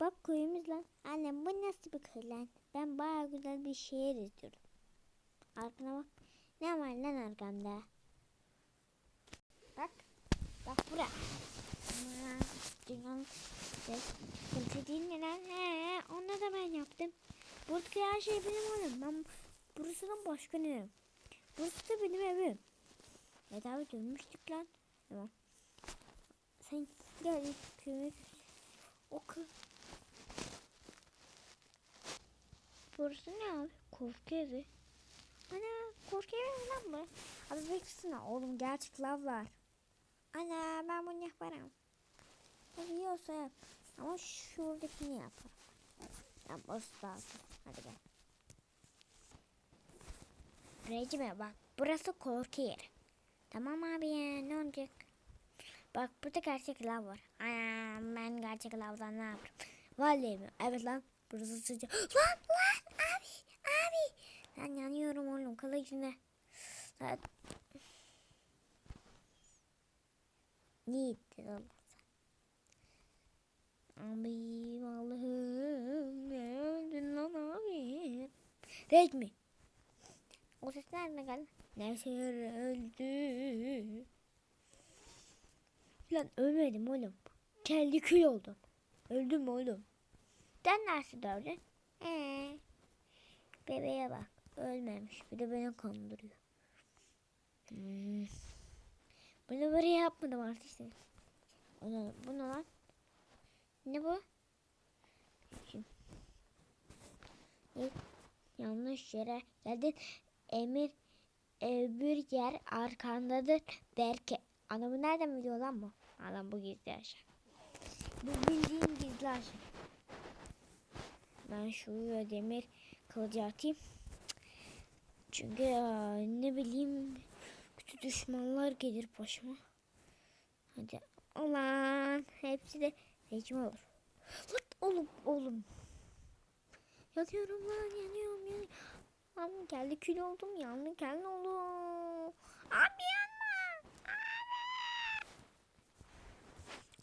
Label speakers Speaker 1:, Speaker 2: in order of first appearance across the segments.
Speaker 1: Bak köyümüz lan. Annem bu nasıl bir köy lan? Ben baya güzel bir şehir istiyorum. Arkana bak. Ne var lan arkamda? Bak. Bak bura. Dünyanın Kimse lan? He, onu da ben yaptım. Buradaki her şey benim oğlum. Ben burasının başkanıyım. Burası da benim evim. Evet abi dönmüştük lan. Tamam. Sen gel köyüme oku. Burası ne abi? Korku evi. Ana korku evi lan bu? Abi baksana oğlum gerçek lav var. Ana ben bunu yaparım. Hadi yiyorsa yap. Ama şuradakini yaparım. Yapması lazım. Hadi gel. Recime bak burası korku yeri. Tamam abi ya ne olacak? Bak burada gerçek lav var. Ana ben gerçek lavdan ne yaparım? Vallahi mi? Evet lan. Burası sıcak. Lan lan. Ben yanıyorum oğlum kılıcına. Ne ittin? Abi Allah'ım ne öldün lan abi? Redmi. O ses nereden geldi? Neyse öldü. Lan ölmedim oğlum. Kendi kül oldum. Öldüm oğlum. Sen nasıl öldün? Ee, bebeğe bak. Ölmemiş. Bir de beni kandırıyor. Hmm. Bunu böyle yapmadım artık işte. Ne, bu ne lan? Ne bu? Şimdi. Yanlış yere geldin. Emir öbür yer arkandadır derken. Anamı nereden biliyor lan bu? Adam bu gizli aşağı. Bu bildiğin gizli aşağı. Ben şu demir kılıcı atayım. Çünkü ya, ne bileyim kötü düşmanlar gelir başıma. Hadi ulan hepsi de rejim olur. Lan oğlum oğlum. Yanıyorum lan yanıyorum yanıyorum. Lan geldi kül oldum yandı geldi oğlum. Abi yanma.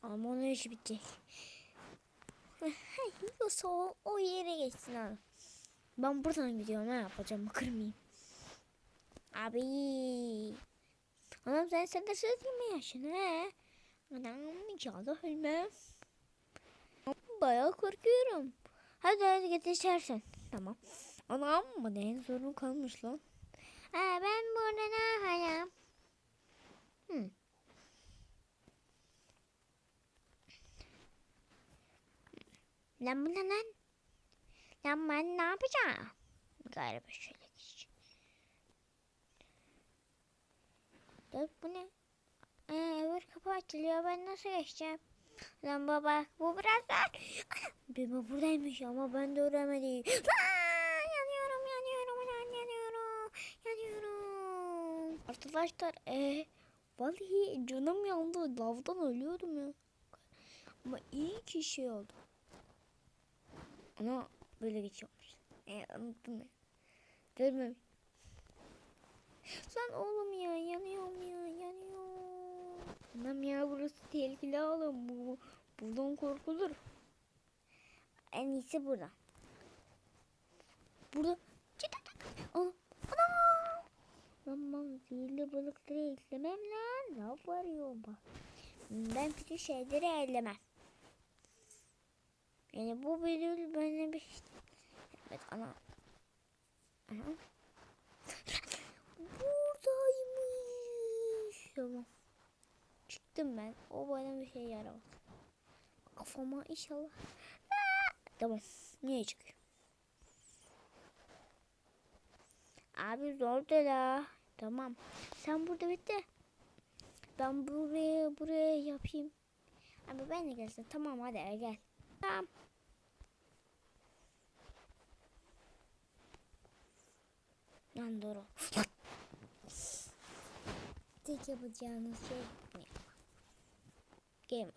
Speaker 1: Ama onun işi bitecek. Yoksa o, o yere geçsin abi. Ben buradan gidiyorum ne yapacağım kırmayayım. Abi. Anam sen sen de söz mi yaşın he? Anam da ölmem. Bayağı korkuyorum. Hadi hadi git içersin. Tamam. Anam mı ne en sorun kalmış lan. Ha, ben burada ne yapayım? Hmm. Lan bu ne lan? Lan ben ne yapacağım? Galiba şöyle Dur bu ne? Ee, öbür kapı açılıyor. Ben nasıl geçeceğim? Lan baba bu biraz zor. Baba buradaymış ama ben de öğremedim. Aa, yanıyorum yanıyorum lan yanıyorum. Yanıyorum. Arkadaşlar ee, vallahi canım yandı. Lavdan ölüyordum ya. Ama iyi ki şey oldu. Ama böyle geçiyormuş. E, unuttum ben. Görmem. Lan oğlum ya yanıyorum ya yanıyorum. Anam ya burası tehlikeli oğlum. Bu, buradan korkulur. En iyisi burada. Burada. Anam. Anam. Ben zehirli balıkları ellemem lan. Ne var ya bak. Ben küçük şeyleri ellemem. Yani bu bir bana bir Evet ana. Ana. Buradaymış. Tamam. Çıktım ben. O bana bir şey yaramaz. Kafama inşallah. Tamam. Niye çıkıyor? Abi zor da. Tamam. Sen burada bekle. Ben buraya buraya yapayım. Abi ben de gelsin. Tamam hadi gel. Tamam. Lan doğru. Tek yapacağınız şey? Game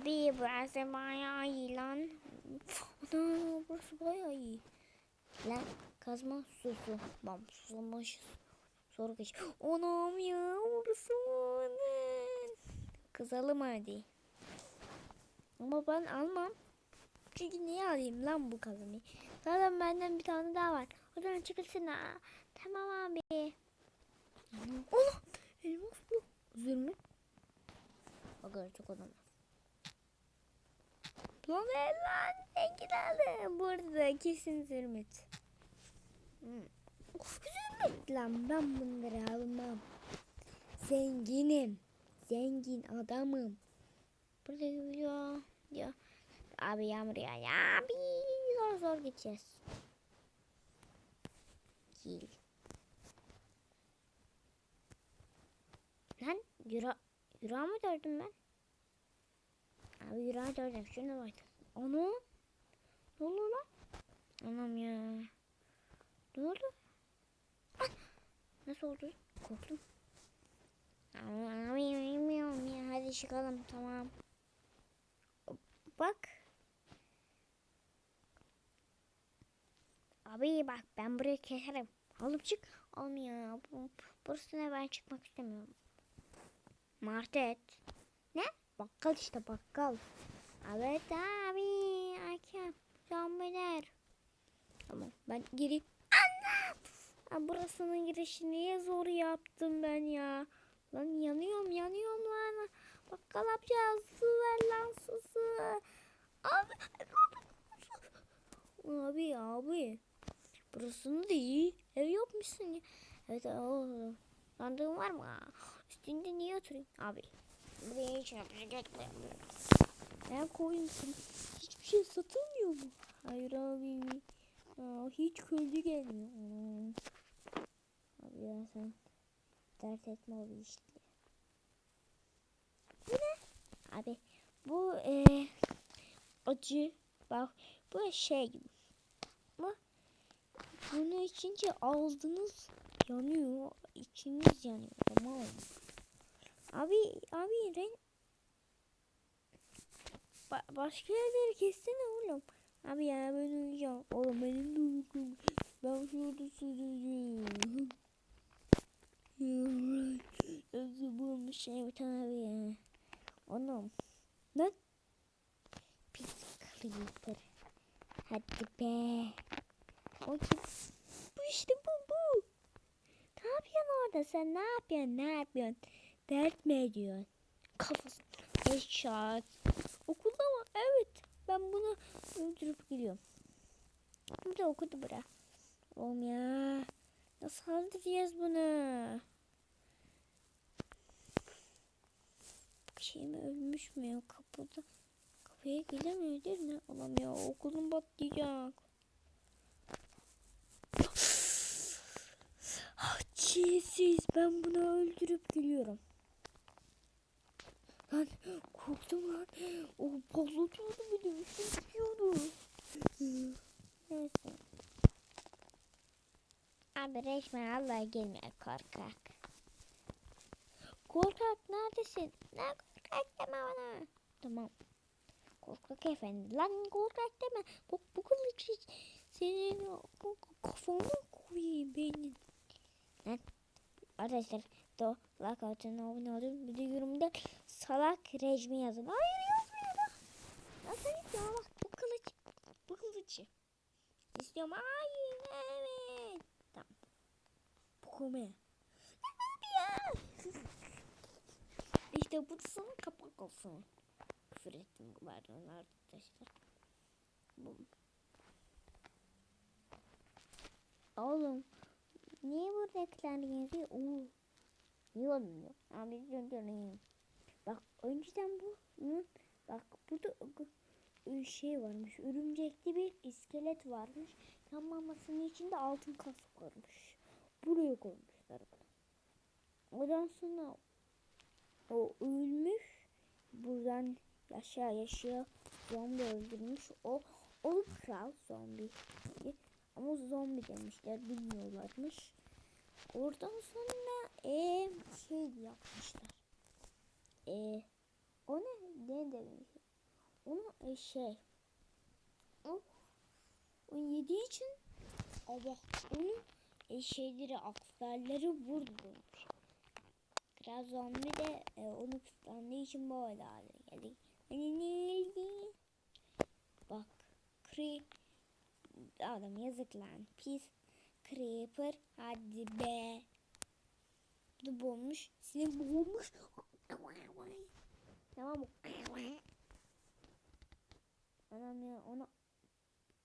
Speaker 1: Abi burası bayağı iyi lan. Ana burası bayağı iyi. Lan kazma su su. Bam susamışız. Sonra geç. Anam ya burası aman. Kızalım hadi. Ama ben almam. Çünkü niye alayım lan bu kazmayı? Zaten benden bir tane daha var. O zaman çıkılsın ha. Tamam abi. Allah! Elmas bu. Zülmü. Bakın çok olamaz. Lan lan. Engin. Burada kesin zülmüt. Hmm. Of zülmüt lan ben bunları almam. Zenginim. Zengin adamım. Burada ya. Ya. Abi yağmur ya. Ya abi. Zor zor gideceğiz. Gel. Lan euro, euro mu gördüm ben? Abi euro gördüm. Şuna bak. Onu. Ne oldu lan? Anam ya. Ne oldu? Ah! Nasıl oldu? Korktum. Abi bilmiyorum ya. Hadi çıkalım tamam. Bak. Abi bak ben burayı keserim. Alıp çık. Olmuyor. Bu, burası ne ben çıkmak istemiyorum. Martet. Bakkal işte bakkal. Evet abi. Hakem. Zombiler. Tamam ben. Anam. Ha, burasının girişini niye zor yaptım ben ya. Lan yanıyorum yanıyorum lan. Bakkal yapacağız. Su ver lan su su. Abi. Abi abi. Burasını da iyi ev yapmışsın ya. Evet sandığın var mı? Üstünde niye oturayım? Abi. Buraya hiç yapacak Ben koyayım seni. Hiçbir şey satılmıyor mu? Hayır abi. Aa, hiç köylü gelmiyor. Hmm. Abi ya sen dert etme abi işte. Bu ne? Abi bu e, acı. Bak bu şey gibi. Bu bunu içince ağzınız yanıyor. içiniz yanıyor. Tamam mı? Abi abi renk ba başka yerleri kessene oğlum. Abi ya ben uyuyacağım. Oğlum benim de uykum. Ben şurada sürücüyüm. Nasıl bulmuş tane abi. Oğlum. Lan. Pis creeper. Hadi be. O kim? Bu işte bu bu. Ne yapıyorsun orada sen? Ne yapıyorsun? Ne yapıyorsun? Dert mi ediyorsun? Kafası. Eşat. Okulda mı? Evet. Ben bunu öldürüp gidiyorum. Bu da okudu bırak. Oğlum ya. Nasıl halledeceğiz bunu? Şey mi ölmüş mü ya kapıda? Kapıya gelemiyor değil mi? Oğlum ya okulum patlayacak. Çiğsiz ben bunu öldürüp geliyorum. Lan korktum lan. O patlatıyordu beni. Üşütüyordu. Neyse. Abi resmen Allah gelmiyor korkak. Korkak neredesin? Ne korkak deme bana. Tamam. Korkak efendi. Lan korkak deme. Bu, bu kılıcı senin kafana koyayım benim. Lan arkadaşlar do like atın abone olun bir de yorumda salak rejimi yazın. Hayır yazmıyor da. Nasıl istiyorum bak bu kılıç bu kılıcı. İstiyorum hayır evet. Tamam. Bu kome. ya. işte bu sana kapak olsun. Küfür ettim pardon arkadaşlar. Bu. Oğlum Niye bu reklam yazıyor? Oo. Niye olmuyor? Abi döndüreyim. Bak önceden bu hı, bak burada ı- şey varmış. Örümcekli bir iskelet varmış. Tam mamasının içinde altın kask varmış. Buraya koymuşlar bunu. Ondan sonra o ölmüş. Buradan yaşa yaşa zombi öldürmüş. O o kral zombi. Ama zombi demişler bilmiyorlarmış. Oradan sonra e, şey yapmışlar. E, o ne? Ne demiş? onu e, şey o, o yediği için Allah onun e, şeyleri aksarları vurmuş. Kral zombi de e, onu kıskandığı için böyle hale geldi. Hani neydi? Bak. Kri adam yazık lan. Pis. Creeper hadi be. Bu da boğulmuş. Seni boğulmuş. Tamam mı? Anam ya ona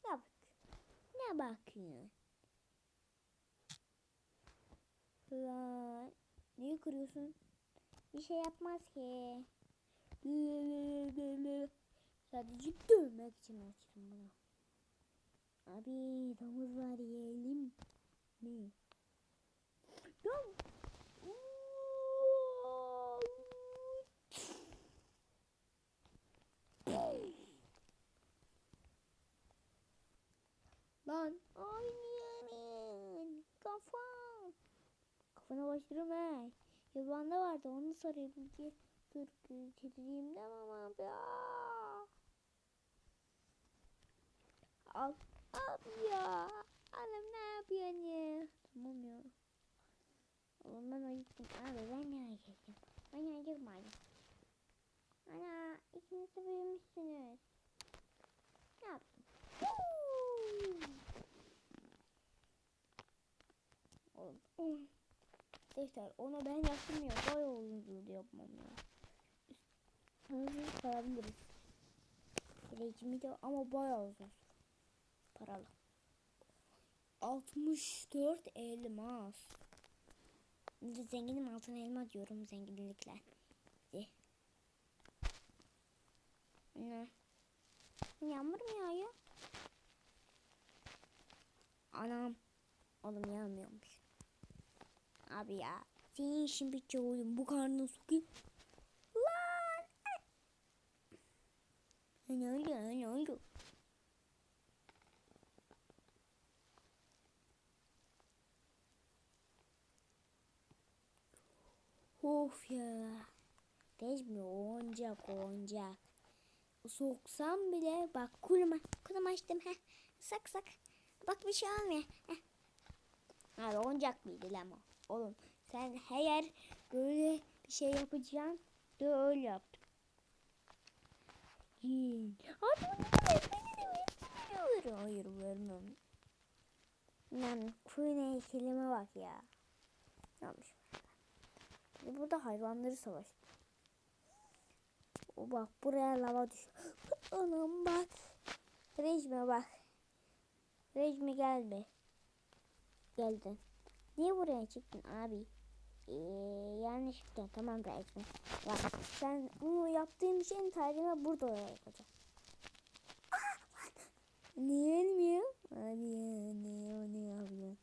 Speaker 1: ne bak? Ne bakıyorsun? Lan niye kırıyorsun? Bir şey yapmaz ki. Sadece dövmek için açtım bunu. Abi domuz var yiyelim mi? Ya. Lan oynayalım. Kafam. Kafana başlarım he. Yabanda vardı onu sarayım ki. Dur getireyim demem abi. Aa. Al. Abi ya. Anam ne yapıyorsun ya? Tamam ya. Oğlum ben acıktım. Abi ben ne acıktım? Ben acıkmadım. Ana ikiniz de büyümüşsünüz. Ne yaptın? Oğlum. Defter onu ben yaptım ya. Bayağı uzun yapmam ya. Hızlı kalabiliriz. Gelecimi de ama bayağı uzun paralı. 64 elmas. Zenginim altın elma diyorum zenginlikler. Ne? Yağmur mu yağıyor? Anam. Oğlum yağmıyormuş. Abi ya. Senin işin bitecek oğlum. Bu karnına sokayım. Lan. Ne oldu? Ne oldu? Of ya. Geçmiyor oyuncak oyuncak. Soksam bile bak kuluma kuluma açtım ha. Sak sak. Bak bir şey olmuyor. Heh. Abi oyuncak mıydı lan o? Oğlum sen eğer böyle bir şey yapacaksın de öyle yaptım. Yiyin. Hayır vermem. Lan kuyun heykelime bak ya. Ne olmuş? Burada hayvanları savaştı. O bak buraya lava düş. Anam bak. Rejme bak. Rejme gel be. Geldin. Niye buraya çıktın abi? Ee, yanlışlıkla tamam Rejme. Bak sen bunu yaptığın için tarihe burada yapacağım. Niye ölmüyor? Abi ya ne ne yapıyor?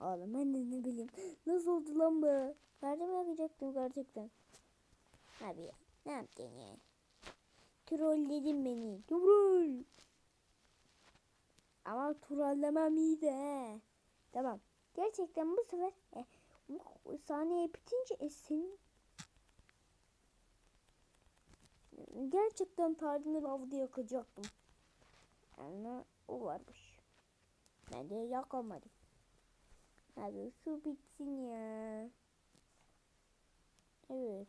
Speaker 1: Oğlum ben de ne bileyim. Nasıl oldu lan bu? Nerede yakacaktım gerçekten? Abi ya ne yaptın ya? Trolledin beni. Troll. Ama trollemem iyi de he. Tamam. Gerçekten bu sefer e, bu saniye bitince e, senin gerçekten tarihin avda yakacaktım. Ama o varmış. Ben de yakamadım. Abi şu bitsin ya. Evet.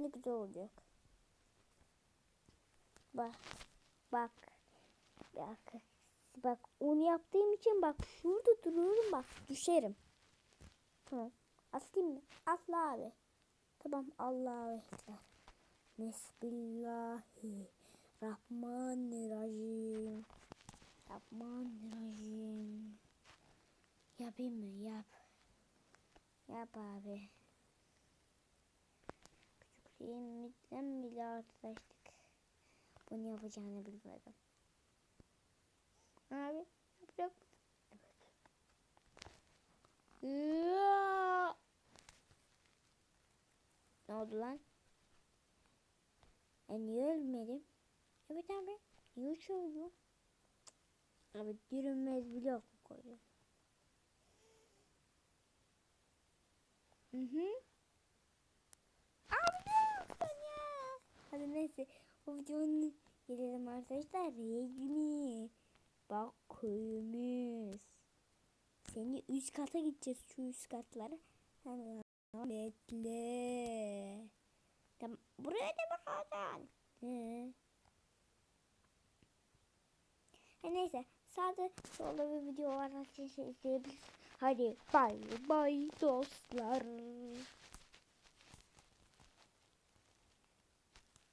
Speaker 1: Ne güzel olacak. Bak. Bak. Bak. Bak onu yaptığım için bak şurada duruyorum bak düşerim. Tamam. Aslayım mı? Asla abi. Tamam Allah'a ekber. Bismillahi Rahmanirrahim. Rahmanirrahim. Yapayım mı? Yap. Yap abi. Küçüklüğümüzden bile arkadaşlık. Bunu yapacağını bilmiyordum. Abi yapacak mısın? Evet. Ne oldu lan? E niye ölmedim? Evet abi. Niye uçuyorum? Abi yürünmez blok koyuyor. Hı hı. Abi ne yaptın ya? Hadi neyse. bu videonun gelelim arkadaşlar. Regmi. Bak köyümüz. Seni üst kata gideceğiz şu üst katlara. Bekle. Tamam. Buraya da bakacaksın. Ha, neyse sağda solda bir video var. Hadi bay bay dostlar.